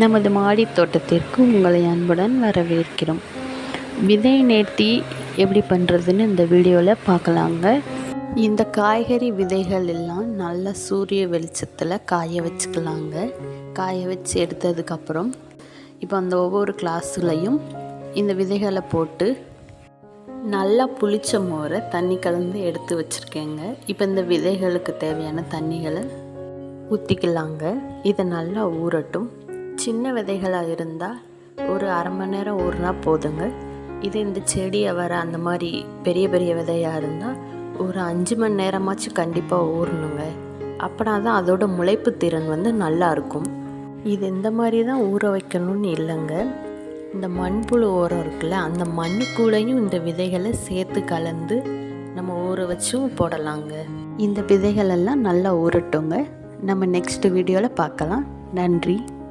நமது மாடி தோட்டத்திற்கு உங்களை அன்புடன் வரவேற்கிறோம். விதை நேர்த்தி எப்படி பண்ணுறதுன்னு இந்த வீடியோவில் பார்க்கலாங்க. இந்த காய்கறி விதைகள் எல்லாம் நல்ல சூரிய வெளிச்சத்தில் காய வச்சுக்கலாங்க. காய வச்சு எடுத்ததுக்கப்புறம் இப்போ அந்த ஒவ்வொரு கிளாஸ்லையும் இந்த விதைகளை போட்டு நல்லா புளிச்ச மோரை தண்ணி கலந்து எடுத்து வச்சுருக்கேங்க. இப்போ இந்த விதைகளுக்கு தேவையான தண்ணிகளை ஊற்றிக்கலாங்க இதை நல்லா ஊறட்டும். சின்ன விதைகளாக இருந்தால் ஒரு அரை மணி நேரம் ஊறினா போதுங்க. இது இந்த செடியை வர அந்த மாதிரி பெரிய பெரிய விதையாக இருந்தால் ஒரு அஞ்சு மணி நேரமாச்சும் கண்டிப்பாக ஊறணுங்க. அப்படின்னா தான் அதோட முளைப்பு திறன் வந்து நல்லா இருக்கும். இது இந்த மாதிரி தான் ஊற வைக்கணும்னு இல்லைங்க. இந்த மண்புழு ஓரம் இருக்குல்ல அந்த மண்ணுக்குள்ளேயும் இந்த விதைகளை சேர்த்து கலந்து நம்ம ஊற வச்சும் போடலாங்க. இந்த விதைகளெல்லாம் நல்லா ஊறட்டுங்க. நம்ம நெக்ஸ்ட் வீடியோவில் பார்க்கலாம். நன்றி.